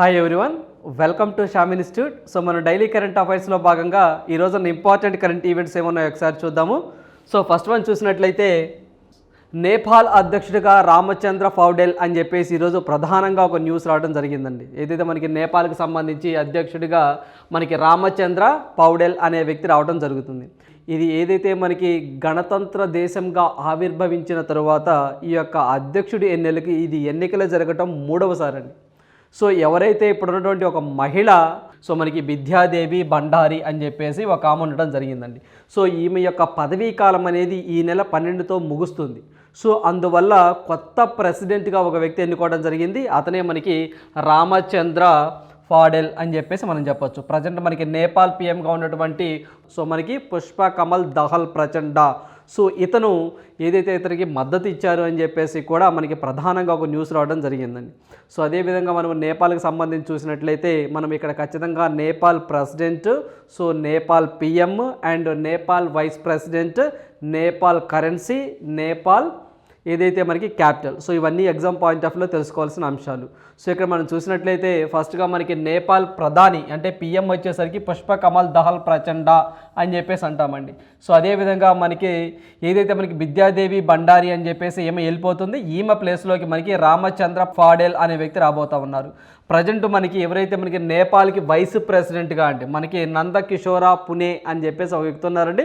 Hi everyone welcome to Sham institute so మనం daily current అఫైర్స్లో భాగంగా ఈ రోజున ఇంపార్టెంట్ కరెంట్ ఈవెంట్స్ ఏమన్నాయో ఒకసారి చూద్దాము. సో ఫస్ట్ వన్ చూసినట్లయితే నేపాల్ అధ్యక్షుడిగా రామచంద్ర ఫౌడెల్ అని చెప్పేసి ఈరోజు ప్రధానంగా ఒక న్యూస్ రావడం జరిగిందండి. ఏదైతే మనకి నేపాల్కి సంబంధించి అధ్యక్షుడిగా మనకి రామచంద్ర పౌడెల్ అనే వ్యక్తి రావడం జరుగుతుంది. ఇది ఏదైతే మనకి గణతంత్ర దేశంగా ఆవిర్భవించిన తరువాత ఈ యొక్క అధ్యక్షుడి ఎన్నికలకి ఇది ఎన్నికలు జరగటం మూడవసారి అండి సో ఎవరైతే ఇప్పుడు ఉన్నటువంటి ఒక మహిళ సో మనకి విద్యాదేవి బండారి అని చెప్పేసి ఒక ఆమె ఉండడం జరిగిందండి. సో ఈమె యొక్క పదవీ కాలం అనేది ఈ నెల పన్నెండుతో ముగుస్తుంది. సో అందువల్ల కొత్త ప్రెసిడెంట్గా ఒక వ్యక్తి ఎన్నుకోవడం జరిగింది. అతనే మనకి రామచంద్ర ఫాడెల్ అని చెప్పేసి మనం చెప్పొచ్చు. ప్రజెంట్ మనకి నేపాల్ పిఎంగా ఉన్నటువంటి సో మనకి పుష్ప కమల్ దహల్ ప్రచండ. సో ఇతను ఏదైతే ఇతనికి మద్దతు ఇచ్చారు అని చెప్పేసి కూడా మనకి ప్రధానంగా ఒక న్యూస్ రావడం జరిగిందండి. సో అదేవిధంగా మనం నేపాల్కి సంబంధించి చూసినట్లయితే మనం ఇక్కడ ఖచ్చితంగా Nepal president so Nepal PM and Nepal vice president Nepal currency Nepal ఏదైతే మనకి క్యాపిటల్. సో ఇవన్నీ ఎగ్జామ్ పాయింట్ ఆఫ్ వ్యూలో తెలుసుకోవాల్సిన అంశాలు. సో ఇక్కడ మనం చూసినట్లయితే ఫస్ట్గా మనకి నేపాల్ ప్రధాని అంటే పిఎం వచ్చేసరికి పుష్ప కమల్ దహల్ ప్రచండ అని చెప్పేసి అంటామండి. సో అదేవిధంగా మనకి ఏదైతే మనకి విద్యాదేవి బండారి అని చెప్పేసి ఈమె వెళ్ళిపోతుంది ఈమె ప్లేస్లోకి మనకి రామచంద్ర ఫాడెల్ అనే వ్యక్తి రాబోతా ఉన్నారు. ప్రజెంట్ మనకి ఎవరైతే మనకి నేపాల్కి వైస్ ప్రెసిడెంట్గా అంటే మనకి నందకిషోరా పునే అని చెప్పేసి ఒక వ్యక్తి ఉన్నారండి.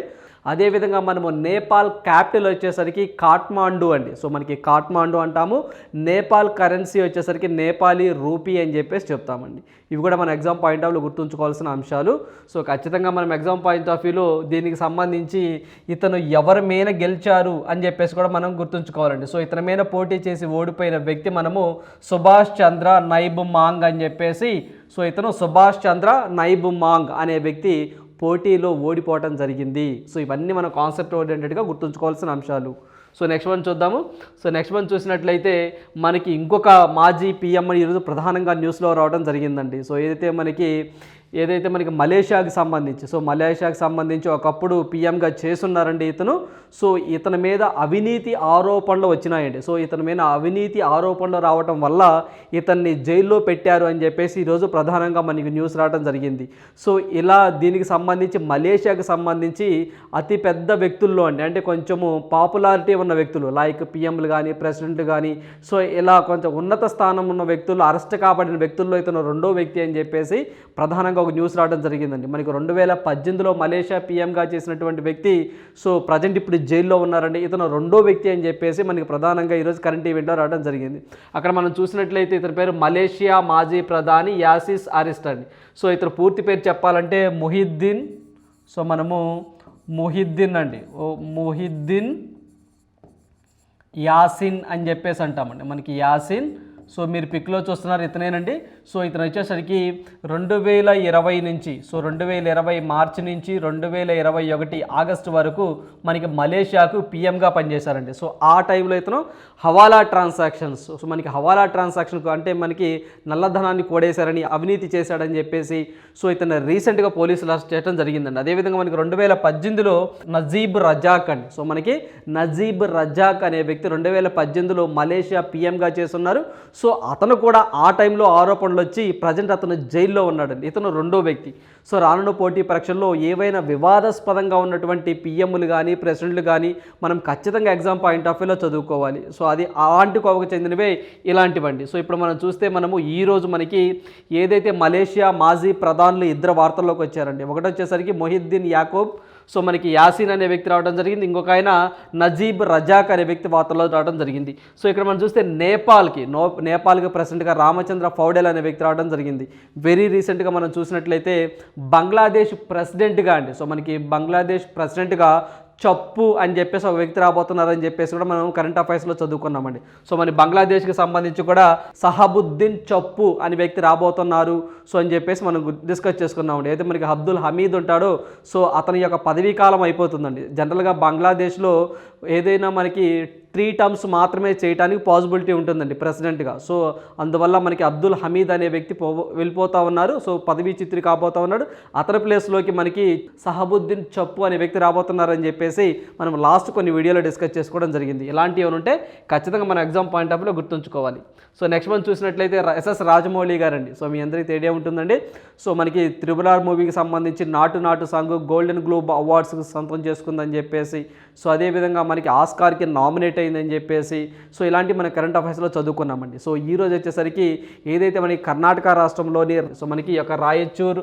అదేవిధంగా మనము నేపాల్ క్యాపిటల్ వచ్చేసరికి కాట్మాండు అండి. సో మనకి కాట్మాండు అంటాము. నేపాల్ కరెన్సీ వచ్చేసరికి నేపాలీ రూపీ అని చెప్పేసి చెప్తామండి. ఇవి కూడా మన ఎగ్జామ్ పాయింట్ ఆఫ్ గుర్తుంచుకోవాల్సిన అంశాలు. సో ఖచ్చితంగా మనం ఎగ్జామ్ పాయింట్ ఆఫ్ వ్యూలో దీనికి సంబంధించి ఇతను ఎవరి మీద గెలిచారు అని చెప్పేసి కూడా మనం గుర్తుంచుకోవాలండి. సో ఇతని మీద పోటీ చేసి ఓడిపోయిన వ్యక్తి మనము సుభాష్ చంద్ర నైబ్ మాంగ్ అని చెప్పేసి సో ఇతను సుభాష్ చంద్ర నైబ్ మాంగ్ అనే వ్యక్తి పోటీలో ఓడిపోవటం జరిగింది. సో ఇవన్నీ మన కాన్సెప్ట్ ఓరియంటెడ్గా గుర్తుంచుకోవాల్సిన అంశాలు. సో నెక్స్ట్ వన్ చూద్దాము. సో నెక్స్ట్ వన్ చూసినట్లయితే మనకి ఇంకొక మాజీ పిఎం ఈరోజు ప్రధానంగా న్యూస్లో రావడం జరిగిందండి. సో ఏదైతే మనకి ఏదైతే మనకి మలేషియాకి సంబంధించి సో మలేషియాకి సంబంధించి ఒకప్పుడు పిఎంగా చేస్తున్నారండి ఇతను. సో ఇతని మీద అవినీతి ఆరోపణలు వచ్చినాయండి. సో ఇతని మీద అవినీతి ఆరోపణలు రావటం వల్ల ఇతన్ని జైల్లో పెట్టారు అని చెప్పేసి ఈరోజు ప్రధానంగా మనకి న్యూస్ రావడం జరిగింది. సో ఇలా దీనికి సంబంధించి మలేషియాకి సంబంధించి అతి పెద్ద వ్యక్తుల్లో అండి. అంటే కొంచెము పాపులారిటీ ఉన్న వ్యక్తులు లైక్ పిఎంలు కానీ ప్రెసిడెంట్లు కానీ సో ఇలా కొంచెం ఉన్నత స్థానం ఉన్న వ్యక్తులు అరెస్ట్ కాబడిన వ్యక్తుల్లో ఇతను రెండో వ్యక్తి అని చెప్పేసి ప్రధానంగా ఒక న్యూస్ రావడం జరిగిందండి. మనకి రెండు వేల పద్దెనిమిదిలో మలేషియా పీఎంగా చేసినటువంటి వ్యక్తి సో ప్రజెంట్ ఇప్పుడు జైల్లో ఉన్నారండి. ఇతను రెండో వ్యక్తి అని చెప్పేసి మనకి ప్రధానంగా ఈరోజు కరెంట్ ఈవెంట్లో రావడం జరిగింది. అక్కడ మనం చూసినట్లయితే ఇతని పేరు మలేషియా మాజీ ప్రధాని యాసిస్ అరిస్ట్ అండి సో ఇతను పూర్తి పేరు చెప్పాలంటే మొహిద్దీన్ సో మనము మొహిద్దీన్ అండి. ఓ మొహిద్దీన్ యాసిన్ అని చెప్పేసి అంటామండి. మనకి యాసిన్ సో మీరు పిక్లో చూస్తున్నారు ఇతనేనండి. సో ఇతను వచ్చేసరికి రెండు వేల ఇరవై నుంచి సో రెండు వేల ఇరవై మార్చి నుంచి రెండు వేల ఇరవై ఒకటి ఆగస్టు వరకు మనకి మలేషియాకు పిఎంగా పనిచేశారండి. సో ఆ టైంలో ఇతను హవాలా ట్రాన్సాక్షన్స్ సో మనకి హవాలా ట్రాన్సాక్షన్ అంటే మనకి నల్లధనాన్ని కోడేశారని అవినీతి చేశాడని చెప్పేసి సో ఇతను రీసెంట్గా పోలీసులు అరెస్ట్ చేయడం జరిగిందండి. అదేవిధంగా మనకి రెండు వేల పద్దెనిమిదిలో నజీబ్ రజాక్ అండి. సో మనకి నజీబ్ రజాక్ అనే వ్యక్తి రెండు వేల పద్దెనిమిదిలో మలేషియా పిఎంగా చేస్తున్నారు. సో అతను కూడా ఆ టైంలో ఆరోపణలు వచ్చి ప్రజెంట్ అతను జైల్లో ఉన్నాడండి. ఇతను రెండో వ్యక్తి. సో రానున్న పోటీ పరీక్షల్లో ఏవైనా వివాదాస్పదంగా ఉన్నటువంటి పిఎంలు కానీ ప్రెసిడెంట్లు కానీ మనం ఖచ్చితంగా ఎగ్జామ్ పాయింట్ ఆఫ్ వ్యూలో చదువుకోవాలి. సో అది అలాంటి కోవకు చెందినవే ఇలాంటివండి. సో ఇప్పుడు మనం చూస్తే మనము ఈ రోజు మనకి ఏదైతే మలేషియా మాజీ ప్రధానులు ఇద్దరు వార్తల్లోకి వచ్చారండి. ఒకటి వచ్చేసరికి మొహిద్దీన్ యాకోబ్ సో మనకి యాసిన్ అనే వ్యక్తి రావడం జరిగింది. ఇంకొక ఆయన నజీబ్ రజాక్ అనే వ్యక్తి వార్తల్లో రావడం జరిగింది. సో ఇక్కడ మనం చూస్తే నేపాల్కి నో నేపాల్కి ప్రెసిడెంట్గా రామచంద్ర ఫౌడేల్ అనే వ్యక్తి రావడం జరిగింది. వెరీ రీసెంట్గా మనం చూసినట్లయితే బంగ్లాదేశ్ ప్రెసిడెంట్గా అండి. సో మనకి బంగ్లాదేశ్ ప్రెసిడెంట్గా చప్పు అని చెప్పేసి ఒక వ్యక్తి రాబోతున్నారని చెప్పేసి కూడా మనం కరెంట్ అఫైర్స్లో చదువుకున్నామండి. సో మన బంగ్లాదేశ్కి సంబంధించి కూడా సహబుద్దీన్ చప్పు అనే వ్యక్తి రాబోతున్నారు. సో అని చెప్పేసి మనం డిస్కస్ చేసుకున్నామండి అయితే మనకి అబ్దుల్ హమీద్ ఉంటాడో. సో అతని యొక్క పదవీ కాలం అయిపోతుందండి. జనరల్గా బంగ్లాదేశ్లో ఏదైనా మనకి త్రీ టర్మ్స్ మాత్రమే చేయడానికి పాసిబిలిటీ ఉంటుందండి ప్రెసిడెంట్గా సో అందువల్ల మనకి అబ్దుల్ హమీద్ అనే వ్యక్తి పో వెళ్ళిపోతా ఉన్నారు. సో పదవీ చిత్రి కాబోతా ఉన్నాడు. అతని ప్లేస్లోకి మనకి సహబుద్దీన్ చప్పు అనే వ్యక్తి రాబోతున్నారని చెప్పేసి మనం లాస్ట్ కొన్ని వీడియోలో డిస్కస్ చేసుకోవడం జరిగింది. ఇలాంటి ఏమైనా ఉంటే ఖచ్చితంగా మన ఎగ్జామ్ పాయింట్ ఆఫ్ వ్యూలో గుర్తుంచుకోవాలి. సో నెక్స్ట్ మనం చూసినట్లయితే ఎస్ఎస్ రాజమౌళి గారండి. సో మీ అందరికీ తెలియ ఉంటుందండి. సో మనకి త్రిబుల్ ఆర్ మూవీకి సంబంధించి నాటు నాటు సాంగ్ గోల్డెన్ గ్లోబ్ అవార్డ్స్కి సొంతం చేసుకుందని చెప్పేసి సో అదేవిధంగా మనకి ఆస్కార్కి నామినేట్ అయిందని చెప్పేసి సో ఇలాంటి మన కరెంట్ అఫైర్స్లో చదువుకున్నామండి. సో ఈ రోజు వచ్చేసరికి ఏదైతే మనకి కర్ణాటక రాష్ట్రంలోని సో మనకి యొక్క రాయచూర్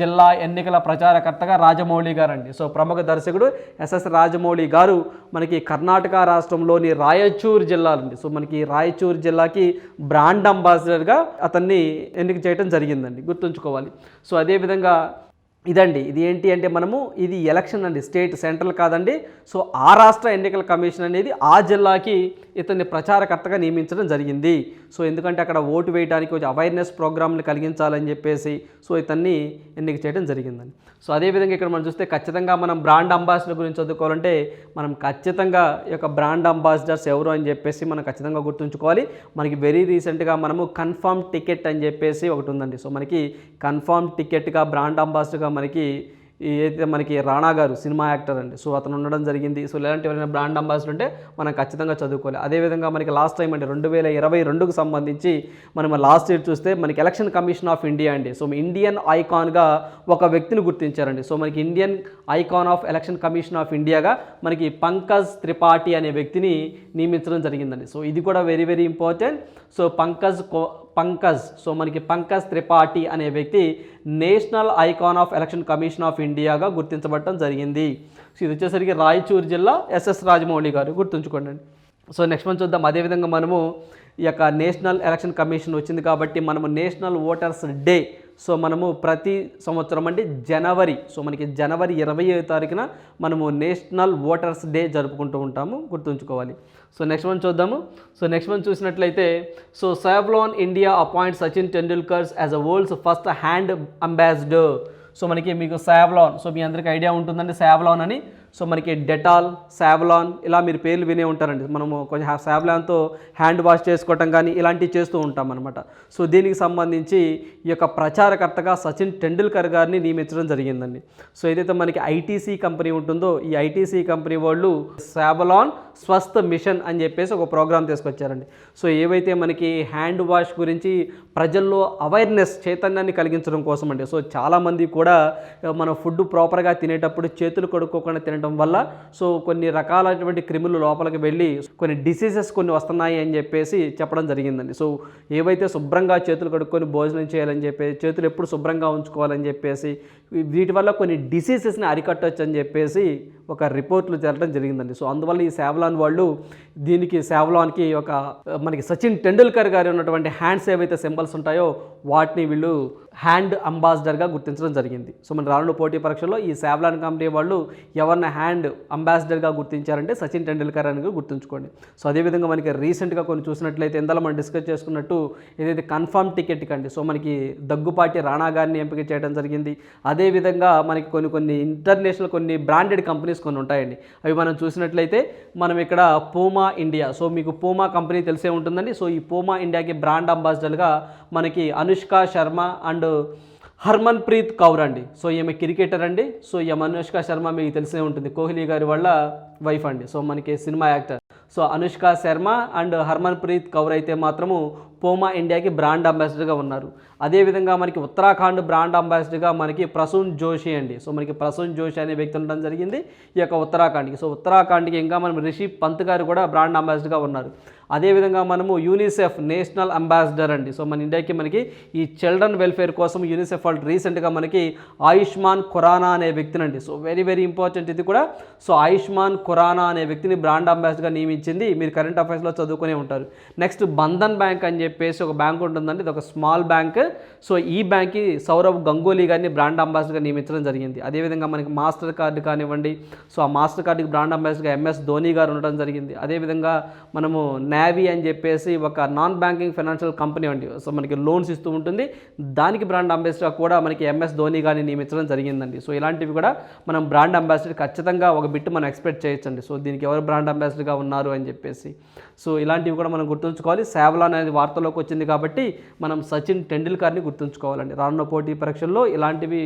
జిల్లా ఎన్నికల ప్రచారకర్తగా రాజమౌళి గారండి. సో ప్రముఖ దర్శకుడు ఎస్ఎస్ రాజమౌళి గారు మనకి కర్ణాటక రాష్ట్రంలోని రాయచూర్ జిల్లాలండి సో మనకి రాయచూర్ జిల్లాకి బ్రాండ్ అంబాసిడర్గా అతన్ని ఎన్నిక చేయడం జరిగింది. జరిగిందండి. గుర్తుంచుకోవాలి. సో అదేవిధంగా ఇదండి ఇది ఏంటి అంటే మనము ఇది ఎలక్షన్ అండి స్టేట్ సెంట్రల్ కాదండి. సో ఆ రాష్ట్ర ఎన్నికల కమిషన్ అనేది ఆ జిల్లాకి ఇతన్ని ప్రచారకర్తగా నియమించడం జరిగింది. సో ఎందుకంటే అక్కడ ఓటు వేయడానికి కొంచెం అవేర్నెస్ ప్రోగ్రామ్ని కలిగించాలని చెప్పేసి సో ఇతన్ని ఎన్నిక చేయడం జరిగిందండి. సో అదేవిధంగా ఇక్కడ మనం చూస్తే ఖచ్చితంగా మనం బ్రాండ్ అంబాసిడర్ గురించి చదువుకోవాలంటే మనం ఖచ్చితంగా ఈ యొక్క బ్రాండ్ అంబాసిడర్స్ ఎవరు అని చెప్పేసి మనం ఖచ్చితంగా గుర్తుంచుకోవాలి. మనకి వెరీ రీసెంట్గా మనము కన్ఫర్మ్ టికెట్ అని చెప్పేసి ఒకటి ఉందండి. సో మనకి కన్ఫర్మ్ టికెట్గా బ్రాండ్ అంబాసిడర్గా మనకి ఏదైతే మనకి రాణా గారు సినిమా యాక్టర్ అండి. సో అతను ఉండడం జరిగింది. సో ఇలాంటి ఎవరైనా బ్రాండ్ అంబాసిడర్ ఉంటే మనం ఖచ్చితంగా చదువుకోవాలి. అదేవిధంగా మనకి లాస్ట్ టైం అండి రెండు వేల ఇరవై రెండుకు సంబంధించి మనం లాస్ట్ ఇయర్ చూస్తే మనకి ఎలక్షన్ కమిషన్ ఆఫ్ ఇండియా అండి. సో ఇండియన్ ఐకాన్గా ఒక వ్యక్తిని గుర్తించారండి. సో మనకి Indian icon of election commission of ఇండియాగా మనకి పంకజ్ త్రిపాఠి అనే వ్యక్తిని నియమించడం జరిగిందండి. సో ఇది కూడా very very important. So Pankaj కో పంకజ్. సో మనకి పంకజ్ త్రిపాఠి అనే వ్యక్తి national icon of election commission of ఇండియాగా గుర్తించబడటం జరిగింది. సో ఇది వచ్చేసరికి రాయచూర్ జిల్లా ఎస్ఎస్ రాజమౌళి గారు గుర్తుంచుకోండి. సో నెక్స్ట్ మనం చూద్దాం. అదేవిధంగా మనము ఈ యొక్క నేషనల్ ఎలక్షన్ కమిషన్ వచ్చింది కాబట్టి మనము నేషనల్ ఓటర్స్ డే సో మనము ప్రతి సంవత్సరం అంటే జనవరి సో మనకి జనవరి ఇరవై తారీఖున మనము నేషనల్ ఓటర్స్ డే జరుపుకుంటూ ఉంటాము గుర్తుంచుకోవాలి. సో నెక్స్ట్ వన్ చూద్దాము. సో నెక్స్ట్ వన్ చూసినట్లయితే so Savlon India appoint Sachin Tendulkars as a world's first hand ambassador. So మనకి మీకు సావ్లాన్ సో మీ అందరికీ ఐడియా ఉంటుందండి సావ్లాన్ అని. సో మనకి డెటాల్ శావలాన్ ఇలా మీరు పేర్లు వినే ఉంటారండి. మనము కొంచెం శావలాన్తో హ్యాండ్ వాష్ చేసుకోవటం కానీ ఇలాంటివి చేస్తూ ఉంటాం అనమాట సో దీనికి సంబంధించి ఈ యొక్క ప్రచారకర్తగా సచిన్ టెండూల్కర్ గారిని నియమించడం జరిగిందండి. సో ఏదైతే మనకి ఐటీసీ కంపెనీ ఉంటుందో ఈ ఐటీసీ కంపెనీ వాళ్ళు శావలాన్ స్వస్థ మిషన్ అని చెప్పేసి ఒక ప్రోగ్రామ్ తీసుకొచ్చారండి. సో ఏవైతే మనకి హ్యాండ్ వాష్ గురించి ప్రజల్లో అవేర్నెస్ చైతన్యాన్ని కలిగించడం కోసం అండి సో చాలామంది కూడా మన ఫుడ్ ప్రాపర్గా తినేటప్పుడు చేతులు కడుక్కోకుండా తినడం వల్ల సో కొన్ని రకాలైనటువంటి క్రిములు లోపలికి వెళ్ళి కొన్ని డిసీజెస్ కొన్ని వస్తున్నాయి అని చెప్పేసి చెప్పడం జరిగిందండి. సో ఏవైతే శుభ్రంగా చేతులు కడుక్కొని భోజనం చేయాలని చెప్పేసి చేతులు ఎప్పుడు శుభ్రంగా ఉంచుకోవాలని చెప్పేసి వీటి వల్ల కొన్ని డిసీజెస్ని అరికట్టవచ్చు అని చెప్పేసి ఒక రిపోర్ట్లు జరగడం జరిగిందండి. సో అందువల్ల ఈ సేవలాన్ వాళ్ళు దీనికి సేవలాన్కి ఒక మనకి సచిన్ టెండూల్కర్ గారి ఉన్నటువంటి హ్యాండ్స్ ఏవైతే సింబల్స్ ఉంటాయో వాటిని వీళ్ళు హ్యాండ్ అంబాసిడర్గా గుర్తించడం జరిగింది. సో మన రానున్న పోటీ పరీక్షలో ఈ సేవలాన్ కంపెనీ వాళ్ళు ఎవరిని హ్యాండ్ అంబాసిడర్గా గుర్తించారంటే సచిన్ టెండూల్కర్ అని గుర్తుంచుకోండి. సో అదేవిధంగా మనకి రీసెంట్గా కొన్ని చూసినట్లయితే ఇందులో మనం డిస్కస్ చేసుకున్నట్టు ఏదైతే కన్ఫర్మ్ టికెట్ కండి సో మనకి దగ్గుపాటి రాణా గారిని ఎంపిక చేయడం జరిగింది. అదేవిధంగా మనకి కొన్ని కొన్ని ఇంటర్నేషనల్ కొన్ని బ్రాండెడ్ కంపెనీస్ కొన్ని ఉంటాయండి. అవి మనం చూసినట్లయితే మనం ఇక్కడ పూమా ఇండియా సో మీకు పూమా కంపెనీ తెలిసే ఉంటుందండి. సో ఈ పూమా ఇండియాకి బ్రాండ్ అంబాసిడర్గా మనకి అనుష్క శర్మ అండ్ హర్మన్ ప్రీత్ కౌర్ అండి. సో ఈమె క్రికెటర్ అండి. సో ఈమె అనుష్క శర్మ మీకు తెలిసే ఉంటుంది. కోహ్లీ గారి వల్ల వైఫ్ అండి. సో మనకి cinema actor so Anushka Sharma and Harmanpreet Kaur అయితే మాత్రము పోమా ఇండియాకి బ్రాండ్ అంబాసిడర్గా ఉన్నారు. అదేవిధంగా మనకి ఉత్తరాఖండ్ బ్రాండ్ అంబాసిడర్గా మనకి ప్రసూన్ జోషి అండి. సో మనకి ప్రసూన్ జోషి అనే వ్యక్తి ఉండడం జరిగింది ఈ యొక్క ఉత్తరాఖండ్కి. సో ఉత్తరాఖండ్కి ఇంకా మనం రిషి పంత్ గారు కూడా బ్రాండ్ అంబాసిడర్గా ఉన్నారు. అదేవిధంగా మనము యూనిసెఫ్ నేషనల్ అంబాసిడర్ అండి. సో మన ఇండియాకి మనకి ఈ చిల్డ్రన్ వెల్ఫేర్ కోసం యూనిసెఫ్ వాళ్ళు రీసెంట్గా మనకి ఆయుష్మాన్ ఖురానా అనే వ్యక్తినండి. సో వెరీ వెరీ ఇంపార్టెంట్ ఇది కూడా. సో ఆయుష్మాన్ ఖురానా అనే వ్యక్తిని బ్రాండ్ అంబాసిడర్గా నియమించింది. మీరు కరెంట్ అఫైర్స్లో చదువుకునే ఉంటారు. నెక్స్ట్ బంధన్ బ్యాంక్ అని చెప్పేసి ఒక బ్యాంక్ ఉంటుందండి. ఇది ఒక స్మాల్ బ్యాంక్. సో ఈ బ్యాంక్కి సౌరవ్ గంగూలీ గారిని బ్రాండ్ అంబాసిడర్గా నియమించడం జరిగింది. అదేవిధంగా మనకి మాస్టర్ కార్డు కానివ్వండి. సో ఆ మాస్టర్ కార్డుకి బ్రాండ్ అంబాసిడర్గా ఎంఎస్ ధోని గారు ఉండడం జరిగింది. అదేవిధంగా మనము నావీ అని చెప్పేసి ఒక నాన్ బ్యాంకింగ్ ఫైనాన్షియల్ కంపెనీ అండి. సో మనకి లోన్స్ ఇస్తూ ఉంటుంది. దానికి బ్రాండ్ అంబాసిడర్ కూడా మనకి ఎంఎస్ ధోని గారిని నియమించడం జరిగిందండి. సో ఇలాంటివి కూడా మనం బ్రాండ్ అంబాసిడర్ ఖచ్చితంగా ఒక బిట్ మనం ఎక్స్పెక్ట్ చేయొచ్చండి. సో దీనికి ఎవరు బ్రాండ్ అంబాసిడర్గా ఉన్నారు అని చెప్పేసి. సో ఇలాంటివి కూడా మనం గుర్తుంచుకోవాలి. సేవలాన్ అనేది వార్తలోకి వచ్చింది కాబట్టి మనం సచిన్ టెండూల్కర్ని గుర్తుంచుకోవాలండి. రానున్న పోటీ పరీక్షల్లో ఇలాంటివి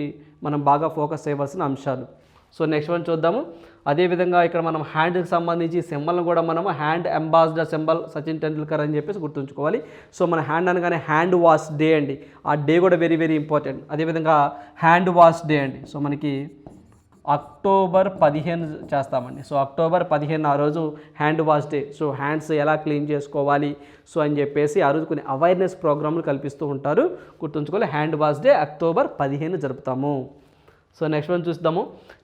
మనం బాగా ఫోకస్ చేయవలసిన అంశాలు. సో నెక్స్ట్ వన్ చూద్దాము. అదేవిధంగా ఇక్కడ మనం హ్యాండ్కి సంబంధించి సింబల్ని కూడా మనము hand ambassador symbol Sachin Tendulkar అని చెప్పేసి గుర్తుంచుకోవాలి. సో మన హ్యాండ్ అనగానే హ్యాండ్ వాష్ డే అండి. ఆ డే కూడా వెరీ వెరీ ఇంపార్టెంట్ అదేవిధంగా హ్యాండ్ వాష్ డే అండి. సో మనకి అక్టోబర్ పదిహేను చేస్తామండి. సో అక్టోబర్ పదిహేను ఆ రోజు hand wash day so hands ఎలా క్లీన్ చేసుకోవాలి? సో అని చెప్పేసి ఆ రోజు కొన్ని అవేర్నెస్ ప్రోగ్రాంలు కల్పిస్తూ ఉంటారు. గుర్తుంచుకోవాలి హ్యాండ్ వాష్ డే అక్టోబర్ పదిహేను జరుపుతాము. సో నెక్స్ట్ వన్ చూద్దాము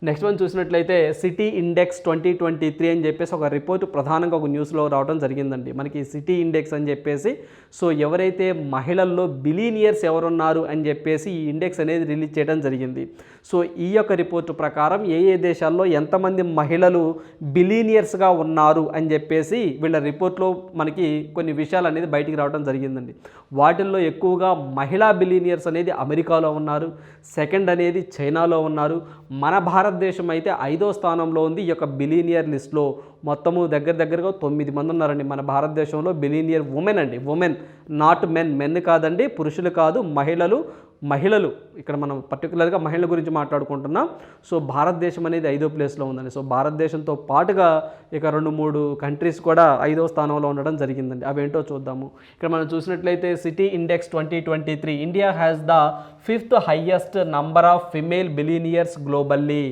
నెక్స్ట్ వన్ చూసినట్లయితే city index twenty twenty three అని చెప్పేసి ఒక రిపోర్ట్ ప్రధానంగా ఒక న్యూస్లో రావడం జరిగిందండి. మనకి సిటీ ఇండెక్స్ అని చెప్పేసి సో ఎవరైతే మహిళల్లో బిలీనియర్స్ ఎవరున్నారు అని చెప్పేసి ఈ ఇండెక్స్ అనేది రిలీజ్ చేయడం జరిగింది. సో ఈ యొక్క రిపోర్టు ప్రకారం ఏ ఏ దేశాల్లో ఎంతమంది మహిళలు బిలీనియర్స్గా ఉన్నారు అని చెప్పేసి వీళ్ళ రిపోర్ట్లో మనకి కొన్ని విషయాలు అనేది బయటికి రావడం జరిగిందండి. వాటిల్లో ఎక్కువగా మహిళా బిలీనియర్స్ అనేది అమెరికాలో ఉన్నారు. సెకండ్ అనేది చైనాలో ఉన్నారు. మన భారతదేశం అయితే ఐదో స్థానంలో ఉంది. ఈ యొక్క బిలీనియర్ లిస్ట్లో మొత్తము దగ్గర దగ్గరగా తొమ్మిది మంది ఉన్నారండి మన భారతదేశంలో. బిలీనియర్ ఉమెన్ అండి. ఉమెన్ నాట్ మెన్ మెన్ కాదండి. పురుషులు కాదు మహిళలు మహిళలు ఇక్కడ మనం పర్టికులర్గా మహిళల గురించి మాట్లాడుకుంటున్నాం. సో భారతదేశం అనేది ఐదో ప్లేస్లో ఉందండి. సో భారతదేశంతో పాటుగా ఇక రెండు మూడు కంట్రీస్ కూడా ఐదో స్థానంలో ఉండడం జరిగిందండి. అవేంటో చూద్దాము. ఇక్కడ మనం చూసినట్లయితే city index twenty twenty three. India has the fifth highest number of female billionaires globally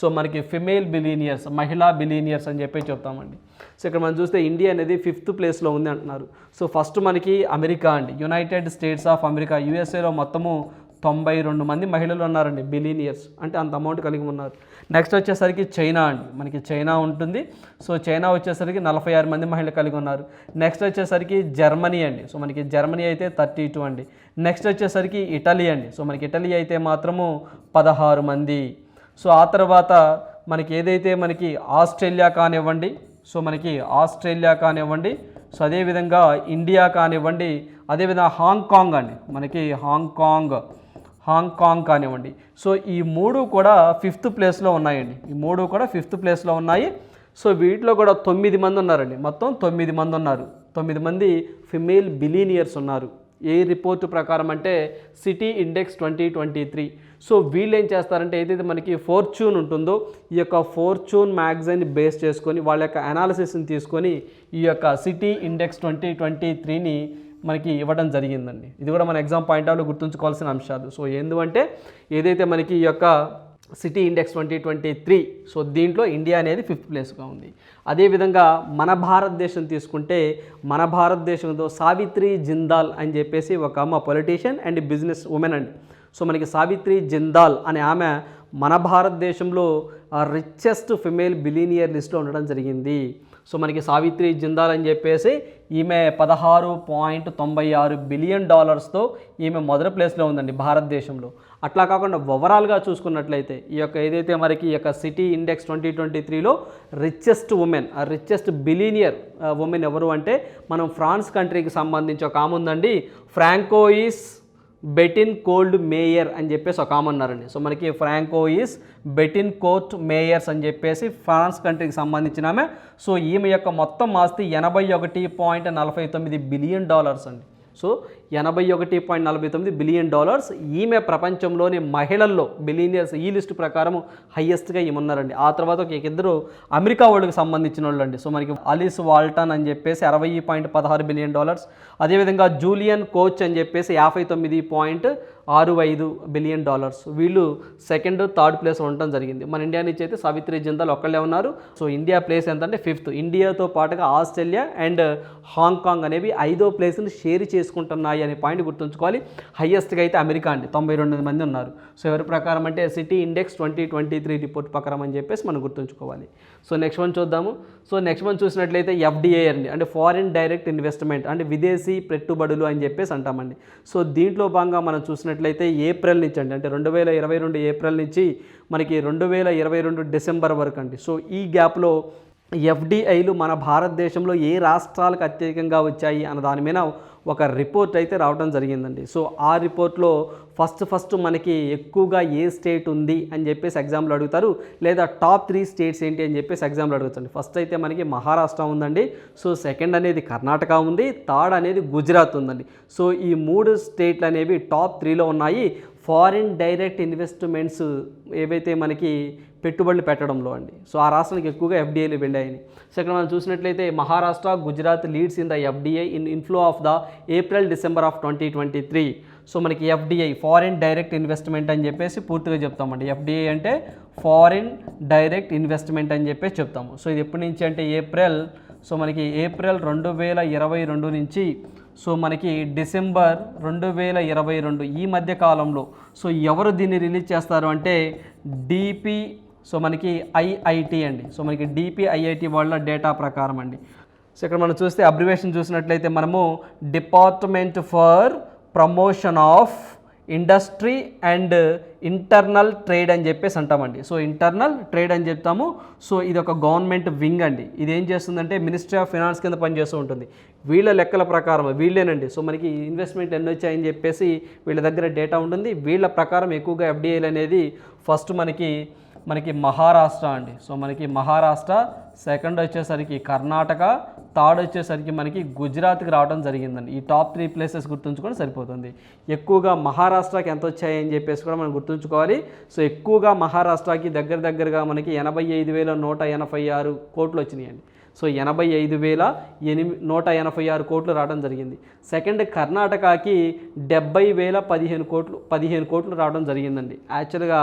so మనకి ఫిమేల్ బిలీనియర్స్ మహిళా బిలీనియర్స్ అని చెప్పి చెప్తామండి. సో ఇక్కడ మనం చూస్తే ఇండియా అనేది ఫిఫ్త్ ప్లేస్లో ఉంది అంటున్నారు. సో ఫస్ట్ మనకి అమెరికా అండి. యునైటెడ్ స్టేట్స్ ఆఫ్ అమెరికా యూఎస్ఏలో మొత్తము తొంభై రెండు మంది మహిళలు ఉన్నారండి బిలీనియర్స్. అంటే అంత అమౌంట్ కలిగి ఉన్నారు. నెక్స్ట్ వచ్చేసరికి చైనా అండి. మనకి చైనా ఉంటుంది. సో చైనా వచ్చేసరికి నలభై ఆరు మంది మహిళలు కలిగి ఉన్నారు. నెక్స్ట్ వచ్చేసరికి జర్మనీ అండి. సో మనకి జర్మనీ అయితే థర్టీ టూ అండి. నెక్స్ట్ వచ్చేసరికి ఇటలీ అండి. సో మనకి ఇటలీ అయితే మాత్రము పదహారు మంది. సో ఆ తర్వాత మనకి ఏదైతే మనకి ఆస్ట్రేలియా కానివ్వండి సో మనకి ఆస్ట్రేలియా కానివ్వండి సో అదేవిధంగా ఇండియా కానివ్వండి అదేవిధంగా హాంకాంగ్ అండి మనకి హాంకాంగ్ హాంకాంగ్ కానివ్వండి. సో ఈ మూడు కూడా ఫిఫ్త్ ప్లేస్లో ఉన్నాయండి. ఈ మూడు కూడా ఫిఫ్త్ ప్లేస్లో ఉన్నాయి. సో వీటిలో కూడా తొమ్మిది మంది ఉన్నారండి. మొత్తం తొమ్మిది మంది ఉన్నారు. తొమ్మిది మంది ఫిమేల్ బిలీనియర్స్ ఉన్నారు. ఏ రిపోర్టు ప్రకారం అంటే city index twenty twenty three. So వీళ్ళు ఏం చేస్తారంటే ఏదైతే మనకి ఫోర్చ్యూన్ ఉంటుందో ఈ యొక్క ఫోర్చ్యూన్ మ్యాగజైన్ బేస్ చేసుకొని వాళ్ళ యొక్క అనాలిసిస్ని తీసుకొని ఈ యొక్క సిటీ ఇండెక్స్ ట్వంటీ ట్వంటీ త్రీని మనకి ఇవ్వడం జరిగిందండి. ఇది కూడా మన ఎగ్జామ్ పాయింట్ ఆఫ్లో గుర్తుంచుకోవాల్సిన అంశాలు. సో ఎందుకంటే ఏదైతే మనకి ఈ యొక్క city index twenty twenty three so దీంట్లో ఇండియా అనేది ఫిఫ్త్ ప్లేస్గా ఉంది. అదేవిధంగా మన భారతదేశం తీసుకుంటే మన భారతదేశంతో సావిత్రి జిందాల్ అని చెప్పేసి ఒక అమ్మ పొలిటీషియన్ అండ్ బిజినెస్ ఉమెన్ అండి. సో మనకి సావిత్రి జిందాల్ అనే ఆమె మన భారతదేశంలో రిచెస్ట్ ఫిమేల్ బిలీనియర్ లిస్ట్లో ఉండడం జరిగింది. సో మనకి సావిత్రి జిందాల్ అని చెప్పేసి ఈమె పదహారు పాయింట్ తొంభై ఆరు బిలియన్ డాలర్స్తో ఈమె మొదటి ప్లేస్లో ఉందండి భారతదేశంలో. అట్లా కాకుండా ఓవరాల్గా చూసుకున్నట్లయితే ఈ యొక్క ఏదైతే మనకి ఈ యొక్క సిటీ ఇండెక్స్ ట్వంటీ ట్వంటీ త్రీలో రిచెస్ట్ ఉమెన్ ఆ రిచెస్ట్ బిలీనియర్ ఉమెన్ ఎవరు అంటే మనం ఫ్రాన్స్ కంట్రీకి సంబంధించి ఒక ఆమె ఉందండి. ఫ్రాంకోయిస్ బెటిన్ కోల్డ్ మేయర్ అని చెప్పేసి ఒక ఆమె ఉన్నారండి. సో మనకి Francoise Bettencourt Meyers అని చెప్పేసి ఫ్రాన్స్ కంట్రీకి సంబంధించిన ఆమె. సో ఈమె యొక్క మొత్తం ఆస్తి ఎనభై ఒకటి పాయింట్ నలభై తొమ్మిది బిలియన్ డాలర్స్ అండి. సో ఎనభై ఒకటి పాయింట్ నలభై తొమ్మిది బిలియన్ డాలర్స్. ఈమె ప్రపంచంలోని మహిళల్లో బిలియనియర్స్ ఈ లిస్ట్ ప్రకారం హయ్యెస్ట్గా ఈమె ఉన్నారండి ఆ తర్వాత ఒక ఇద్దరు అమెరికా వాళ్ళకి సంబంధించిన వాళ్ళు అండి సో మనకి అలిస్ వాల్టన్ అని చెప్పేసి అరవై పాయింట్ పదహారు బిలియన్ డాలర్స్. అదేవిధంగా జూలియన్ కోచ్ అని చెప్పేసి యాభై తొమ్మిది పాయింట్ ఆరు ఐదు బిలియన్ డాలర్స్. వీళ్ళు సెకండ్ థర్డ్ ప్లేస్ ఉండటం జరిగింది. మన ఇండియా నుంచి అయితే సావిత్రి జిందాల్ ఒక్కళ్ళే ఉన్నారు. సో ఇండియా ప్లేస్ ఎంతంటే ఫిఫ్త్. ఇండియాతో పాటుగా ఆస్ట్రేలియా అండ్ హాంకాంగ్ అనేవి ఐదో ప్లేస్ని షేర్ చేసుకుంటున్నాయి. అనే పాయింట్ గుర్తుంచుకోవాలి. హయ్యెస్ట్గా అయితే అమెరికా అండి. తొంభై రెండు మంది ఉన్నారు. సో ఎవరి ప్రకారం అంటే city index twenty twenty three report ప్రకారం అని చెప్పేసి మనం గుర్తుంచుకోవాలి. సో నెక్స్ట్ వన్ చూద్దాము. సో నెక్స్ట్ వన్ చూసినట్లయితే ఎఫ్డిఐ అండి. అంటే ఫారిన్ డైరెక్ట్ ఇన్వెస్ట్మెంట్ అంటే విదేశీ పెట్టుబడులు అని చెప్పేసి అంటామండి. సో దీంట్లో భాగంగా మనం చూసినట్లయితే ఏప్రిల్ నుంచి అండి. అంటే రెండు వేల ఇరవై రెండు ఏప్రిల్ నుంచి మనకి రెండు వేల ఇరవై రెండు డిసెంబర్ వరకు అండి. సో ఈ గ్యాప్లో ఎఫ్డిఐలు మన భారతదేశంలో ఏ రాష్ట్రాలకు అత్యధికంగా వచ్చాయి అన్న దాని మీద ఒక రిపోర్ట్ అయితే రావడం జరిగిందండి. సో ఆ రిపోర్ట్లో ఫస్ట్ ఫస్ట్ మనకి ఎక్కువగా ఏ స్టేట్ ఉంది అని చెప్పేసి ఎగ్జామ్లో అడుగుతారు. లేదా టాప్ త్రీ స్టేట్స్ ఏంటి అని చెప్పేసి ఎగ్జామ్లో అడుగుతుంది ఫస్ట్ అయితే మనకి మహారాష్ట్ర ఉందండి. సో సెకండ్ అనేది కర్ణాటక ఉంది. థర్డ్ అనేది గుజరాత్ ఉందండి. సో ఈ మూడు స్టేట్లు అనేవి టాప్ త్రీలో ఉన్నాయి. ఫారిన్ డైరెక్ట్ ఇన్వెస్ట్మెంట్స్ ఏవైతే మనకి పెట్టుబడులు పెట్టడంలో అండి. సో ఆ రాష్ట్రానికి ఎక్కువగా ఎఫ్డిఐలు వెళ్ళాయని సెకండ్ మనం చూసినట్లయితే Maharashtra Gujarat leads in the FDI in inflow of the April December of twenty twenty three. So మనకి ఎఫ్డిఐ ఫారిన్ డైరెక్ట్ ఇన్వెస్ట్మెంట్ అని చెప్పేసి పూర్తిగా చెప్తామండి. ఎఫ్డిఐ అంటే ఫారిన్ డైరెక్ట్ ఇన్వెస్ట్మెంట్ అని చెప్పేసి చెప్తాము. సో ఇది ఎప్పటి నుంచి అంటే ఏప్రిల్. సో మనకి ఏప్రిల్ రెండు వేల ఇరవై రెండు నుంచి సో మనకి డిసెంబర్ రెండు వేల ఇరవై రెండు ఈ మధ్య కాలంలో సో ఎవరు దీన్ని రిలీజ్ చేస్తారు అంటే డిపి సో మనకి ఐఐటి అండి. సో మనకి డిపిఐఐటి వాళ్ళ డేటా ప్రకారం అండి. సో ఇక్కడ మనం చూస్తే అబ్రివేషన్ చూసినట్లయితే మనము department for promotion of industry and internal trade అని చెప్పేసి అంటామండి. సో ఇంటర్నల్ ట్రేడ్ అని చెప్తాము. సో ఇది ఒక గవర్నమెంట్ వింగ్ అండి. ఇది ఏం చేస్తుందంటే మినిస్ట్రీ ఆఫ్ ఫినాన్స్ కింద పనిచేస్తూ ఉంటుంది. వీళ్ళ లెక్కల ప్రకారం వీళ్ళేనండి. సో మనకి ఇన్వెస్ట్మెంట్ ఎన్ని వచ్చాయని చెప్పేసి వీళ్ళ దగ్గర డేటా ఉంటుంది. వీళ్ళ ప్రకారం ఎక్కువగా ఎఫ్డిఐలు అనేది ఫస్ట్ మనకి మనకి మహారాష్ట్ర అండి. సో మనకి మహారాష్ట్ర సెకండ్ వచ్చేసరికి కర్ణాటక థర్డ్ వచ్చేసరికి మనకి గుజరాత్కి రావడం జరిగిందండి. ఈ టాప్ త్రీ ప్లేసెస్ గుర్తుంచుకొని సరిపోతుంది. ఎక్కువగా మహారాష్ట్రకి ఎంత వచ్చాయని చెప్పేసి కూడా మనం గుర్తుంచుకోవాలి. సో ఎక్కువగా మహారాష్ట్రకి దగ్గర దగ్గరగా మనకి ఎనభై ఐదు వేల నూట ఎనభై ఆరు కోట్లు వచ్చినాయండి. సో ఎనభై ఐదు వేల ఎనిమి నూట ఎనభై ఆరు కోట్లు రావడం జరిగింది. సెకండ్ కర్ణాటకకి డెబ్బై వేల పదిహేను కోట్లు పదిహేను కోట్లు రావడం జరిగిందండి. యాక్చువల్గా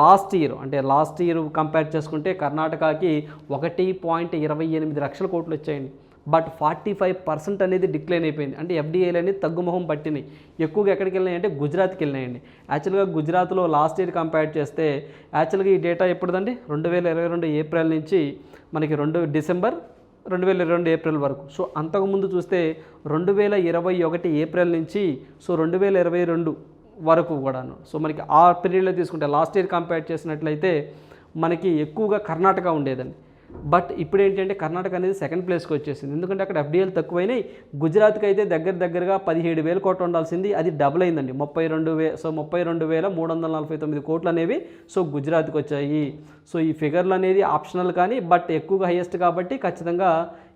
లాస్ట్ ఇయర్ అంటే లాస్ట్ ఇయర్ కంపేర్ చేసుకుంటే కర్ణాటకకి ఒకటి పాయింట్ ఇరవై ఎనిమిది లక్షల కోట్లు వచ్చాయండి. బట్ ఫార్టీ ఫైవ్ పర్సెంట్ అనేది డిక్లైన్ అయిపోయింది. అంటే ఎఫ్డీఐలు అనేది తగ్గుముఖం పట్టినాయి. ఎక్కువగా ఎక్కడికి వెళ్ళినాయి అంటే గుజరాత్కి వెళ్ళినాయండి. యాక్చువల్గా గుజరాత్లో లాస్ట్ ఇయర్ కంపేర్ చేస్తే యాక్చువల్గా ఈ డేటా ఎప్పుడుదండి? రెండు వేల ఇరవై రెండు ఏప్రిల్ నుంచి మనకి రెండు డిసెంబర్ రెండు వేల ఇరవై రెండు ఏప్రిల్ వరకు. సో అంతకుముందు చూస్తే రెండు వేల ఇరవై ఒకటి ఏప్రిల్ నుంచి సో రెండు వేల ఇరవై రెండు వరకు కూడాను. సో మనకి ఆ పీరియడ్లో తీసుకుంటే లాస్ట్ ఇయర్ కంపేర్ చేసినట్లయితే మనకి ఎక్కువగా కర్ణాటక ఉండేదండి. బట్ ఇప్పుడు ఏంటంటే కర్ణాటక అనేది సెకండ్ ప్లేస్కి వచ్చేసింది. ఎందుకంటే అక్కడ ఎఫ్డీఎల్ తక్కువైనాయి. గుజరాత్కి అయితే దగ్గర దగ్గరగా పదిహేడు వేల కోట్లు ఉండాల్సింది. అది డబుల్ అయిందండి. ముప్పై రెండు వే సో ముప్పై రెండు వేల మూడు వందల నలభై తొమ్మిది కోట్లు అనేవి సో గుజరాత్కి వచ్చాయి. సో ఈ ఫిగర్లు అనేది ఆప్షనల్ కానీ బట్ ఎక్కువగా హైయెస్ట్ కాబట్టి ఖచ్చితంగా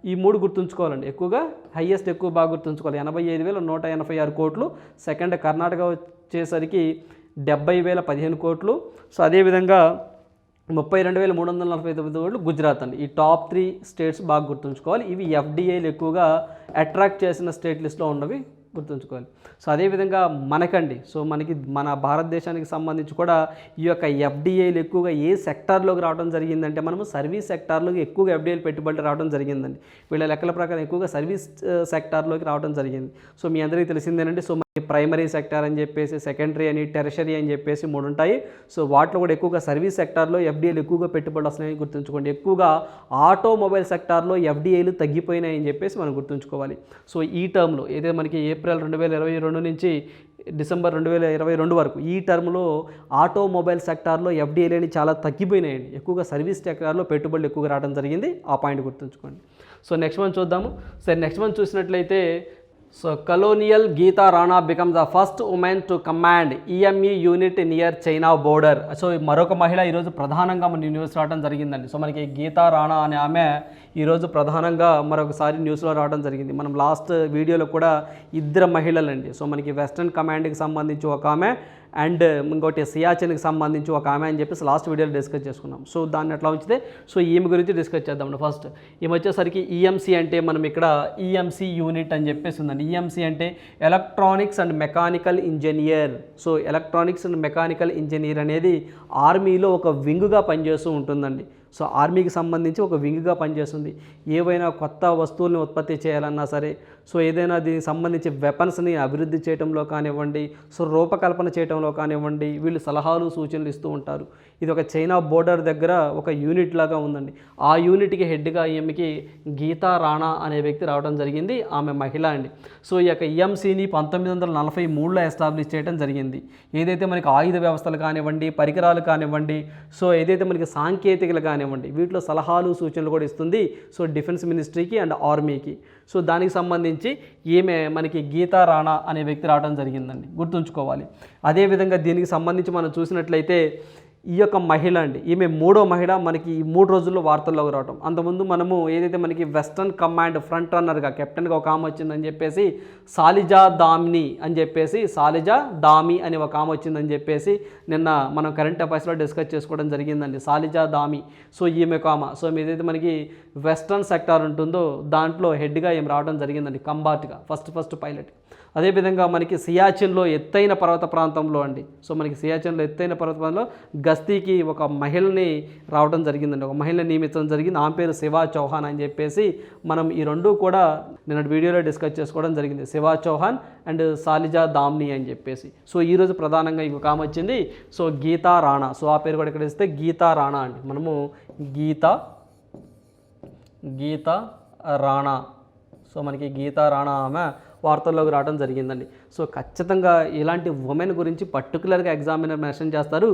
ఈ మూడు గుర్తుంచుకోవాలండి. ఎక్కువగా హైయెస్ట్ ఎక్కువ బాగా గుర్తుంచుకోవాలి. ఎనభై ఐదు వేల నూట ఎనభై ఆరు కోట్లు. సెకండ్ కర్ణాటక వచ్చేసరికి డెబ్బై వేల పదిహేను కోట్లు. సో అదేవిధంగా ముప్పై రెండు వేల మూడు వందల నలభై తొమ్మిది ఓట్లు గుజరాత్ అండి. ఈ టాప్ త్రీ స్టేట్స్ బాగా గుర్తుంచుకోవాలి. ఇవి ఎఫ్డిఐలు ఎక్కువగా అట్రాక్ట్ చేసిన స్టేట్ లిస్ట్లో ఉన్నవి గుర్తుంచుకోవాలి. సో అదేవిధంగా మనకండి. సో మనకి మన భారతదేశానికి సంబంధించి కూడా ఈ యొక్క ఎఫ్డిఐలు ఎక్కువగా ఏ సెక్టార్లోకి రావడం జరిగిందంటే మనము సర్వీస్ సెక్టార్లోకి ఎక్కువగా ఎఫ్డిఐలు పెట్టుబడులు రావడం జరిగిందండి. వీళ్ళ లెక్కల ప్రకారం ఎక్కువగా సర్వీస్ సెక్టార్లోకి రావడం జరిగింది. సో మీ అందరికీ తెలిసిందేనండి. సో ప్రైమరీ సెక్టార్ అని చెప్పేసి సెకండరీ అని టెరిషరీ అని చెప్పేసి మూడు ఉంటాయి. సో వాటిలో కూడా ఎక్కువగా సర్వీస్ సెక్టార్లో ఎఫ్డీఐలు ఎక్కువగా పెట్టుబడులు వస్తున్నాయని గుర్తుంచుకోండి. ఎక్కువగా ఆటోమొబైల్ సెక్టార్లో ఎఫ్డీఐలు తగ్గిపోయినాయి అని చెప్పేసి మనం గుర్తుంచుకోవాలి. సో ఈ టర్మ్లో ఏదైతే మనకి ఏప్రిల్ రెండు వేల ఇరవై రెండు నుంచి డిసెంబర్ రెండు వేల ఇరవై రెండు వరకు ఈ టర్మ్లో ఆటోమొబైల్ సెక్టార్లో ఎఫ్డీఐలు అని చాలా తగ్గిపోయినాయండి. ఎక్కువగా సర్వీస్ సెక్టార్లో పెట్టుబడులు ఎక్కువగా రావడం జరిగింది. ఆ పాయింట్ గుర్తుంచుకోండి. సో నెక్స్ట్ మంత్ చూద్దాము. సరే నెక్స్ట్ మంత్ చూసినట్లయితే so colonel Geeta Rana become the first women to command EME unit near China border so మరొక మహిళ ఈరోజు ప్రధానంగా మన న్యూస్ రావడం జరిగిందండి. సో మనకి గీతా రాణా అనే ఆమె ఈరోజు ప్రధానంగా మరొకసారి న్యూస్లో రావడం జరిగింది. మనం లాస్ట్ వీడియోలో కూడా ఇద్దరు మహిళలండి. సో మనకి వెస్ట్రన్ కమాండ్కి సంబంధించి ఒక ఆమె అండ్ ఇంకోటి సియాచిన్కి సంబంధించి ఒక ఆమె అని చెప్పేసి లాస్ట్ వీడియోలో డిస్కస్ చేసుకున్నాం. సో దాన్ని ఎట్లా ఉంచితే సో ఈమె గురించి డిస్కస్ చేద్దాం ఫస్ట్. ఈమె వచ్చేసరికి ఈఎంసీ అంటే మనం ఇక్కడ ఈఎంసీ యూనిట్ అని చెప్పేసి ఉందండి. ఈఎంసీ అంటే electronics and mechanical engineer. So electronics and mechanical engineer అనేది ఆర్మీలో ఒక వింగుగా పనిచేస్తూ ఉంటుందండి. సో ఆర్మీకి సంబంధించి ఒక వింగ్గా పనిచేస్తుంది. ఏవైనా కొత్త వస్తువుల్ని ఉత్పత్తి చేయాలన్నా సరే సో ఏదైనా దీనికి సంబంధించి వెపన్స్ని అభివృద్ధి చేయడంలో కానివ్వండి సో రూపకల్పన చేయడంలో కానివ్వండి వీళ్ళు సలహాలు సూచనలు ఇస్తూ ఉంటారు. ఇది ఒక చైనా బోర్డర్ దగ్గర ఒక యూనిట్ లాగా ఉందండి. ఆ యూనిట్కి హెడ్గా ఈమెకి గీతా రాణా అనే వ్యక్తి రావడం జరిగింది. ఆమె మహిళ అండి. సో ఈ యొక్క ఈఎంసీని పంతొమ్మిది వందల నలభై మూడులో ఎస్టాబ్లిష్ చేయడం జరిగింది. ఏదైతే మనకి ఆయుధ వ్యవస్థలు కానివ్వండి పరికరాలు కానివ్వండి సో ఏదైతే మనకి సాంకేతికలు కానివ్వండి వీటిలో సలహాలు సూచనలు కూడా ఇస్తుంది. సో డిఫెన్స్ మినిస్ట్రీకి అండ్ ఆర్మీకి. సో దానికి సంబంధించి ఈమె మనకి గీతా రాణా అనే వ్యక్తి రావడం జరిగిందండి. గుర్తుంచుకోవాలి. అదేవిధంగా దీనికి సంబంధించి మనం చూసినట్లయితే ఈ యొక్క మహిళ అండి ఈమె మూడో మహిళ మనకి ఈ మూడు రోజుల్లో వార్తల్లోకి రావటం. అంతకుముందు మనము ఏదైతే మనకి వెస్టర్న్ కమాండ్ ఫ్రంట్ రన్నర్గా కెప్టెన్గా ఒక ఆమె వచ్చిందని చెప్పేసి సాలిజా దామ్ని అని చెప్పేసి సాలిజా దామి అని ఒక ఆమె వచ్చిందని చెప్పేసి నిన్న మనం కరెంట్ అఫైర్స్లో డిస్కస్ చేసుకోవడం జరిగిందండి సాలిజా దామి. సో ఈమె ఒక ఆమె. సో ఏదైతే మనకి వెస్టర్న్ సెక్టార్ ఉంటుందో దాంట్లో హెడ్గా ఏం రావడం జరిగిందండి కంబాట్గా ఫస్ట్ ఫస్ట్ పైలట్. అదేవిధంగా మనకి సియాచిన్లో ఎత్తైన పర్వత ప్రాంతంలో అండి. సో మనకి సియాచిన్లో ఎత్తైన పర్వత ప్రాంతంలో గస్తీకి ఒక మహిళని రావడం జరిగిందండి. ఒక మహిళని నియమించడం జరిగింది. ఆమె పేరు శివా చౌహాన్ అని చెప్పేసి మనం ఈ రెండు కూడా నిన్నటి వీడియోలో డిస్కస్ చేసుకోవడం జరిగింది. శివా చౌహాన్ అండ్ సాలిజా దామ్ని అని చెప్పేసి. సో ఈరోజు ప్రధానంగా ఇంకొక ఆమె వచ్చింది. సో గీతా రాణా. సో ఆ పేరు కూడా ఇక్కడ ఇస్తే గీతా రాణా అండి. మనము గీత గీత రాణా. సో మనకి గీతా రాణా ఆమె వార్తల్లోకి రావడం జరిగిందండి. సో ఖచ్చితంగా ఇలాంటి ఉమెన్ గురించి పర్టికులర్గా ఎగ్జామినర్ మెన్షన్ చేస్తారు.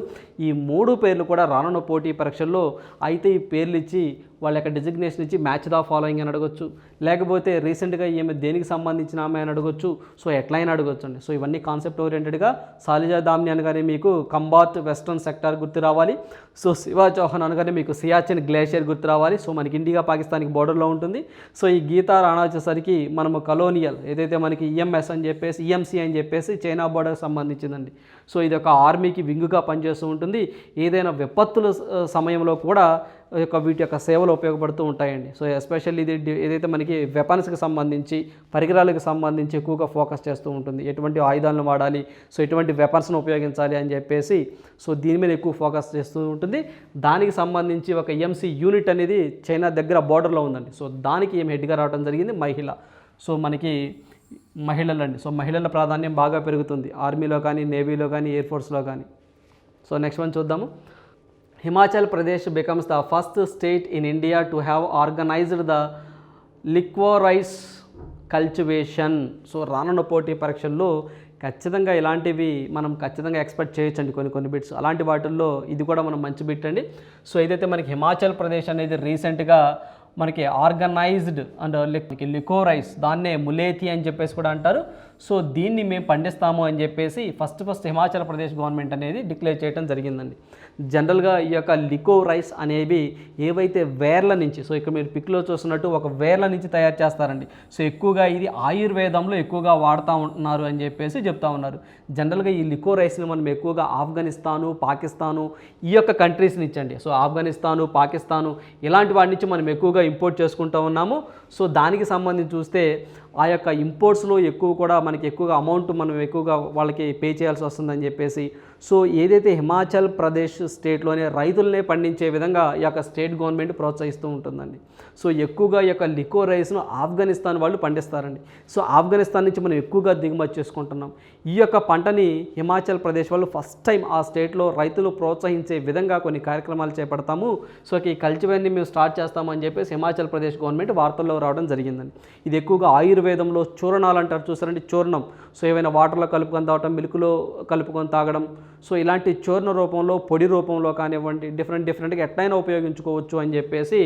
ఈ మూడు పేర్లు కూడా రానున్న పోటీ పరీక్షల్లో అయితే ఈ పేర్లు ఇచ్చి వాళ్ళ యొక్క డిజిగ్నేషన్ ఇచ్చి మ్యాచ్ ద ఫాలోయింగ్ అని అడగొచ్చు. లేకపోతే రీసెంట్గా ఈమె దేనికి సంబంధించిన ఆమె అని అడగొచ్చు. సో ఎట్లయినా అడగొచ్చు అండి. సో ఇవన్నీ కాన్సెప్ట్ ఓరియంటెడ్గా సాలిజా దామ్ని అనగానే మీకు కంబాత్ వెస్ట్రన్ సెక్టార్ గుర్తు రావాలి. సో శివా చౌహాన్ అనగానే మీకు సియాచిన్ గ్లేషియర్ గుర్తు రావాలి. సో మనకి ఇండియా పాకిస్తాన్కి బోర్డర్లో ఉంటుంది. సో ఈ గీతా రాణా వచ్చేసరికి మనము కలోనియల్ ఏదైతే మనకి ఈఎంఎస్ అని చెప్పేసి ఈఎంసీ అని చెప్పేసి చైనా బోర్డర్కి సంబంధించిందండి. సో ఇది ఒక ఆర్మీకి వింగుగా పనిచేస్తూ ఉంటుంది. ఏదైనా విపత్తుల సమయంలో కూడా యొక్క వీటి యొక్క సేవలు ఉపయోగపడుతూ ఉంటాయండి. సో ఎస్పెషల్లీ ఇది ఏదైతే మనకి వెపన్స్కి సంబంధించి పరికరాలకు సంబంధించి ఎక్కువగా ఫోకస్ చేస్తూ ఉంటుంది. ఎటువంటి ఆయుధాలను వాడాలి సో ఎటువంటి వెపన్స్ను ఉపయోగించాలి అని చెప్పేసి సో దీని మీద ఎక్కువ ఫోకస్ చేస్తూ ఉంటుంది. దానికి సంబంధించి ఒక ఎంసీ యూనిట్ అనేది చైనా దగ్గర బార్డర్లో ఉందండి. సో దానికి ఏం హెడ్గా రావడం జరిగింది మహిళ. సో మనకి మహిళలండి. సో మహిళల ప్రాధాన్యం బాగా పెరుగుతుంది. ఆర్మీలో కానీ నేవీలో కానీ ఎయిర్ ఫోర్స్లో కానీ. సో నెక్స్ట్ వన్ చూద్దాము. Himachal Pradesh becomes the first state in India to have organised the liquorice cultivation so రానున్న పోటీ పరీక్షల్లో ఖచ్చితంగా ఇలాంటివి మనం ఖచ్చితంగా ఎక్స్పెక్ట్ చేయొచ్చండి కొన్ని కొన్ని బిట్స్ అలాంటి వాటిల్లో ఇది కూడా మనం మంచి బిట్ అండి. సో ఏదైతే మనకి హిమాచల్ ప్రదేశ్ అనేది రీసెంట్గా మనకి ఆర్గనైజ్డ్ అండ్ మనకి లికోరైస్ దాన్నే ములేతి అని చెప్పేసి కూడా అంటారు. సో దీన్ని మేము పండిస్తాము అని చెప్పేసి first first Himachal Pradesh government అనేది డిక్లేర్ చేయడం జరిగిందండి. జనరల్గా ఈ యొక్క లికో రైస్ అనేవి ఏవైతే వేర్ల నుంచి సో ఇక్కడ మీరు పిక్లో చూస్తున్నట్టు ఒక వేర్ల నుంచి తయారు చేస్తారండి. సో ఎక్కువగా ఇది ఆయుర్వేదంలో ఎక్కువగా వాడుతూ ఉంటున్నారు అని చెప్పేసి చెప్తా ఉన్నారు. జనరల్గా ఈ లికో రైస్ని మనం ఎక్కువగా ఆఫ్ఘనిస్తాను పాకిస్తాను ఈ యొక్క కంట్రీస్ నుంచి అండి. సో ఆఫ్ఘనిస్తాను పాకిస్తాను ఇలాంటి వాటి నుంచి మనం ఎక్కువగా ఇంపోర్ట్ చేసుకుంటూ ఉన్నాము. సో దానికి సంబంధించి చూస్తే ఆ యొక్క ఇంపోర్ట్స్లో ఎక్కువ కూడా మనకి ఎక్కువగా అమౌంట్ మనం ఎక్కువగా వాళ్ళకి పే చేయాల్సి వస్తుందని చెప్పేసి సో ఏదైతే హిమాచల్ ప్రదేశ్ స్టేట్లోనే రైతులనే పండించే విధంగా ఈ యొక్క స్టేట్ గవర్నమెంట్ ప్రోత్సహిస్తూ ఉంటుందండి. సో ఎక్కువగా ఈ యొక్క లికో రైస్ను ఆఫ్ఘనిస్తాన్ వాళ్ళు పండిస్తారండి. సో ఆఫ్ఘనిస్తాన్ నుంచి మనం ఎక్కువగా దిగుమతి చేసుకుంటున్నాం. ఈ యొక్క పంటని హిమాచల్ ప్రదేశ్ వాళ్ళు ఫస్ట్ టైం ఆ స్టేట్లో రైతులు ప్రోత్సహించే విధంగా కొన్ని కార్యక్రమాలు చేపడతాము. సో ఈ కల్చర్ని మేము స్టార్ట్ చేస్తామని చెప్పేసి హిమాచల్ ప్రదేశ్ గవర్నమెంట్ వార్తల్లో రావడం జరిగిందండి. ఇది ఎక్కువగా ఆయుర్వేదంలో చూర్ణాలు అంటారు చూసారండి చూర్ణం. సో ఏవైనా వాటర్లో కలుపుకొని తాగడం మిల్క్లో కలుపుకొని తాగడం సో ఇలాంటి చూర్ణ రూపంలో పొడి రూపంలో కానివ్వండి డిఫరెంట్ డిఫరెంట్గా ఎట్లయినా ఉపయోగించుకోవచ్చు అని చెప్పేసి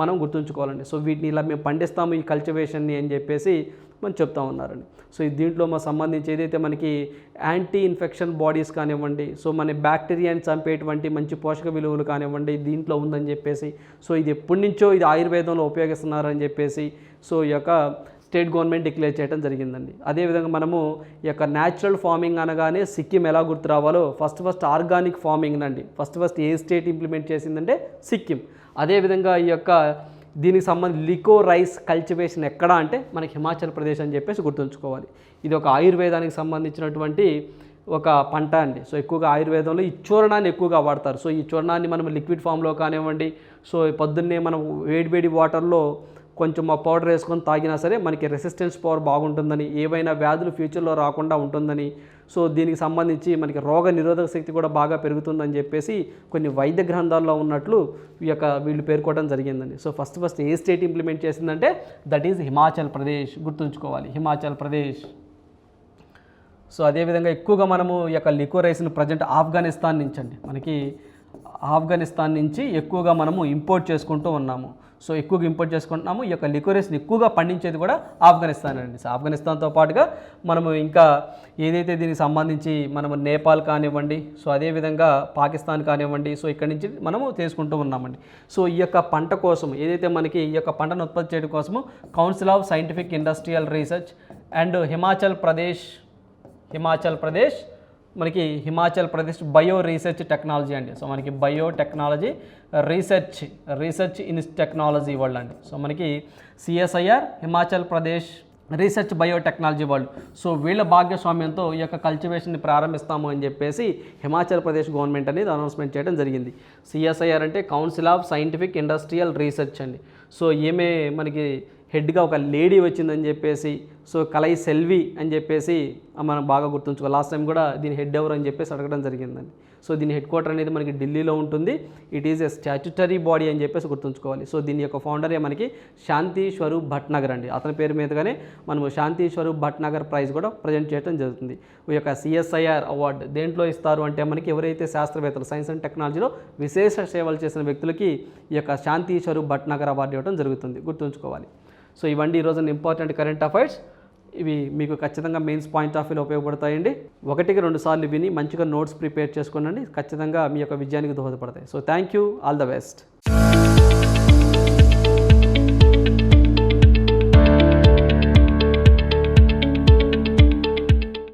మనం గుర్తుంచుకోవాలండి. సో వీటిని ఇలా మేము పండిస్తాము ఈ కల్టివేషన్ని అని చెప్పేసి మనం చెప్తా ఉన్నారండి. సో ఈ దీంట్లో మా సంబంధించి ఏదైతే మనకి యాంటీ ఇన్ఫెక్షన్ బాడీస్ కానివ్వండి సో మన బ్యాక్టీరియాని చంపేటువంటి మంచి పోషక విలువలు కానివ్వండి దీంట్లో ఉందని చెప్పేసి సో ఇది ఎప్పటి నుంచో ఇది ఆయుర్వేదంలో ఉపయోగిస్తున్నారని చెప్పేసి సో ఈ యొక్క స్టేట్ గవర్నమెంట్ డిక్లేర్ చేయడం జరిగిందండి. అదేవిధంగా మనము ఈ యొక్క న్యాచురల్ ఫార్మింగ్ అనగానే సిక్కిం ఎలా గుర్తు రావాలో ఫస్ట్ ఫస్ట్ ఆర్గానిక్ ఫార్మింగ్ అండి ఫస్ట్ ఫస్ట్ ఏ స్టేట్ ఇంప్లిమెంట్ చేసిందంటే సిక్కిం. అదేవిధంగా ఈ యొక్క దీనికి సంబంధించి లికో రైస్ కల్టివేషన్ ఎక్కడ అంటే మనకి హిమాచల్ ప్రదేశ్ అని చెప్పేసి గుర్తుంచుకోవాలి. ఇది ఒక ఆయుర్వేదానికి సంబంధించినటువంటి ఒక పంట అండి. సో ఎక్కువగా ఆయుర్వేదంలో ఈ చూర్ణాన్ని ఎక్కువగా వాడతారు. సో ఈ చూర్ణాన్ని మనం లిక్విడ్ ఫామ్లో కానివ్వండి సో పొద్దున్నే మనం వేడి వేడి వాటర్లో కొంచెం ఆ పౌడర్ వేసుకొని తాగినా సరే మనకి రెసిస్టెన్స్ పవర్ బాగుంటుందని ఏవైనా వ్యాధులు ఫ్యూచర్లో రాకుండా ఉంటుందని. సో దీనికి సంబంధించి మనకి రోగ నిరోధక శక్తి కూడా బాగా పెరుగుతుందని చెప్పేసి కొన్ని వైద్య గ్రంథాల్లో ఉన్నట్లు ఈ యొక్క వీళ్ళు పేర్కోవడం జరిగిందండి. సో ఫస్ట్ ఫస్ట్ ఏ స్టేట్ ఇంప్లిమెంట్ చేసిందంటే దట్ ఈజ్ హిమాచల్ ప్రదేశ్ గుర్తుంచుకోవాలి. హిమాచల్ ప్రదేశ్ సో అదేవిధంగా ఎక్కువగా మనము ఈ యొక్క లికో రైస్ని ప్రజెంట్ ఆఫ్ఘనిస్తాన్ నుంచి మనకి ఆఫ్ఘనిస్తాన్ నుంచి ఎక్కువగా మనము ఇంపోర్ట్ చేసుకుంటూ ఉన్నాము. సో ఎక్కువగా ఇంపోర్ట్ చేసుకుంటున్నాము. ఈ యొక్క లికోరేస్ని ఎక్కువగా పండించేది కూడా ఆఫ్ఘనిస్తాన్ అండి. సో ఆఫ్ఘనిస్తాన్తో పాటుగా మనము ఇంకా ఏదైతే దీనికి సంబంధించి మనము నేపాల్ కానివ్వండి సో అదేవిధంగా పాకిస్తాన్ కానివ్వండి సో ఇక్కడి నుంచి మనము తీసుకుంటూ ఉన్నామండి. సో ఈ యొక్క పంట కోసం ఏదైతే మనకి ఈ యొక్క పంటను ఉత్పత్తి చేయడం కోసము council of scientific industrial research and Himachal Pradesh Himachal Pradesh మనకి Himachal Pradesh bio research technology అండి. సో మనకి bio technology research research in technology world అండి. సో మనకి CSIR Himachal Pradesh research biotechnology వాళ్ళు సో వీళ్ళ భాగస్వామ్యంతో ఈ యొక్క కల్టివేషన్ని ప్రారంభిస్తాము అని చెప్పేసి హిమాచల్ ప్రదేశ్ గవర్నమెంట్ అనేది అనౌన్స్మెంట్ చేయడం జరిగింది. సిఎస్ఐఆర్ అంటే council of scientific industrial research అండి. సో ఈమె మనకి హెడ్గా ఒక లేడీ వచ్చిందని చెప్పేసి సో కలై సెల్వి అని చెప్పేసి మనం బాగా గుర్తుంచుకో లాస్ట్ టైం కూడా దీని హెడ్ ఎవరు అని చెప్పేసి అడగడం జరిగిందండి. సో దీని హెడ్ క్వార్టర్ అనేది మనకి ఢిల్లీలో ఉంటుంది. It is a statutory body అని చెప్పేసి గుర్తుంచుకోవాలి. సో దీని యొక్క ఫౌండరే మనకి శాంతి స్వరూప్ భట్నగర్ అండి. అతని పేరు మీదుగానే మనము శాంతి స్వరూప్ భట్నగర్ ప్రైజ్ కూడా ప్రజెంట్ చేయడం జరుగుతుంది. ఈ యొక్క సిఎస్ఐఆర్ అవార్డు దేంట్లో ఇస్తారు అంటే మనకి ఎవరైతే శాస్త్రవేత్తలు సైన్స్ అండ్ టెక్నాలజీలో విశేష సేవలు చేసిన వ్యక్తులకి ఈ యొక్క శాంతి స్వరూప్ భట్నగర్ అవార్డు ఇవ్వడం జరుగుతుంది. గుర్తుంచుకోవాలి. సో ఇవన్నీ ఈరోజు ఇంపార్టెంట్ కరెంట్ అఫైర్స్ ఇవి మీకు ఖచ్చితంగా మెయిన్స్ పాయింట్ ఆఫ్ వ్యూలో ఉపయోగపడతాయండి. ఒకటికి రెండు సార్లు విని మంచిగా నోట్స్ ప్రిపేర్ చేసుకోనండి. ఖచ్చితంగా మీ యొక్క విజయానికి దోహదపడతాయి. So thank you all the best